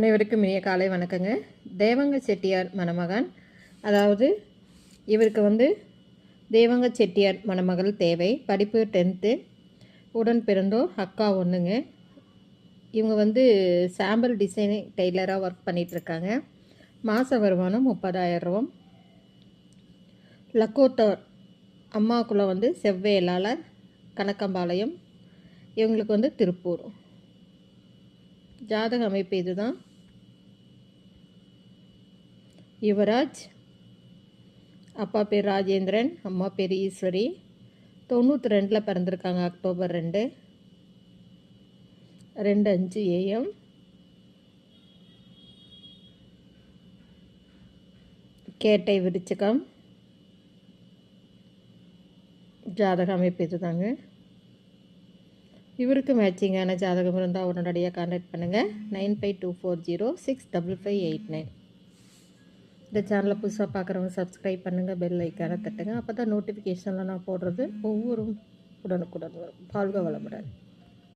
அனைவருக்கும் இனிய காலை வணக்கங்க. தேவங்க செட்டியார் மணமகன் அதாவது இவருக்கு வந்து தேவங்க செட்டியார் மணமகள் தேவை. படிப்பு டென்த்து உடன் பிறந்தோர் அக்கா ஒன்றுங்க இவங்க வந்து சாம்பிள் டிசைனிங் டெய்லராக ஒர்க் பண்ணிகிட்ருக்காங்க மாத வருமானம் முப்பதாயிரம் லக்கோட்டோர் அம்மாக்குள்ளே வந்து செவ்வேலாளர் கணக்கம்பாளையம் இவங்களுக்கு வந்து திருப்பூர். ஜாதக அமைப்பு இதுதான். யுவராஜ் அப்பா பேர் ராஜேந்திரன் அம்மா பேர் ஈஸ்வரி. தொண்ணூற்றி ரெண்டில் பிறந்திருக்காங்க அக்டோபர் ரெண்டு. ரெண்டு அஞ்சு ஏஎம். கேட்டை விருச்சிக்கம் ஜாதக அமைப்பு இதுதாங்க. இவருக்கு மேட்சிங்கான ஜாதகம் இருந்தால் உடனடியாக கான்டாக்ட் பண்ணுங்கள் nine five two four zero six double five eight nine. இந்த சேனலை புதுசாக பார்க்குறவங்க சப்ஸ்கிரைப் பண்ணுங்கள் பெல் ஐக்கான தட்டுங்க. அப்போ தான் நோட்டிஃபிகேஷனில் நான் போடுறது ஒவ்வொரு உடனுக்குடன் வரும். வாழ்க வளமுடன்.